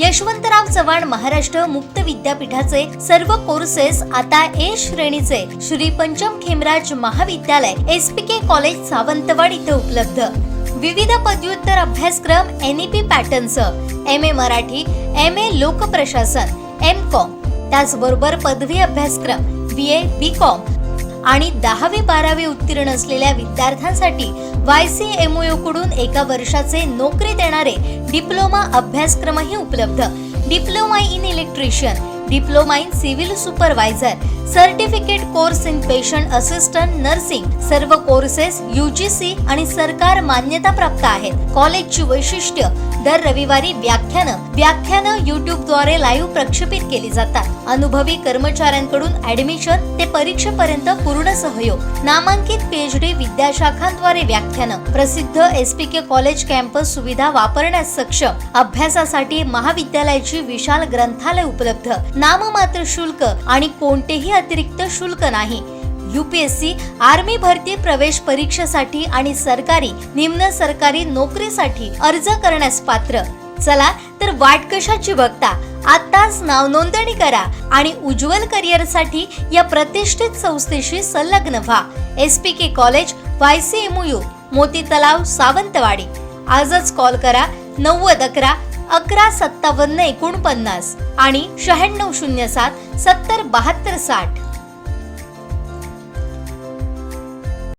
यशवंतराव चव्हाण महाराष्ट्र मुक्त विद्यापीठाचे सर्व कोर्सेस आता ए श्रेणीचे. श्री पंचम खेमराज महाविद्यालय S P K college Sawantwad इथे उपलब्ध. विविध पदव्युत्तर अभ्यासक्रम N E P पॅटर्नसह M A Marathi M A लोकप्रशासन M com त्याचबरोबर पदवी अभ्यासक्रम बी ए बी कॉम आणि दहावी बारावी उत्तीर्ण असलेल्या विद्यार्थ्यांसाठी वाय सी एमकडून एका वर्षाचे नोकरी देणारे डिप्लोमा अभ्यासक्रमही उपलब्ध. Diploma in electrician diploma in civil supervisor certificate course in patient assistant nursing सर्व कोर्सेस सी आणि सरकार मान्यता प्राप्त आहेत कॉलेजची वैशिष्ट्य दर रविवारी व्याख्यानं. व्याख्यानं युट्यूबद्वारे लाईव्ह प्रक्षेपित केली जातात. अनुभवी कर्मचाऱ्यांकडून ऍडमिशन ते परीक्षेपर्यंत पूर्ण सहयोग. नामांकित पीएचडी विद्याशाखांद्वारे व्याख्यानं. प्रसिद्ध S P K college campus सुविधा वापरण्यास सक्षम. अभ्यासासाठी महाविद्यालयाची विशाल ग्रंथालय उपलब्ध. नाममात्र शुल्क आणि कोणतेही अतिरिक्त शुल्क नाही. युपीएससी आर्मी भरती प्रवेश परीक्षेसाठी आणि सरकारी निम्न सरकारी नोकरीसाठी अर्ज करण्यास पात्र. चला तर वाट कशाची बघता? आताच नाव नोंदणी करा आणि उज्ज्वल करिअरसाठी या प्रतिष्ठित संस्थेशी संलग्न व्हा. S P K college Y C MU Moti Talav Sawantwadi. आजच कॉल करा नव्वद अकरा अकरा सत्तावन्न एकोणपन्नास आणि शहाण्णव शून्य सात सत्तर बहात्तर साठ.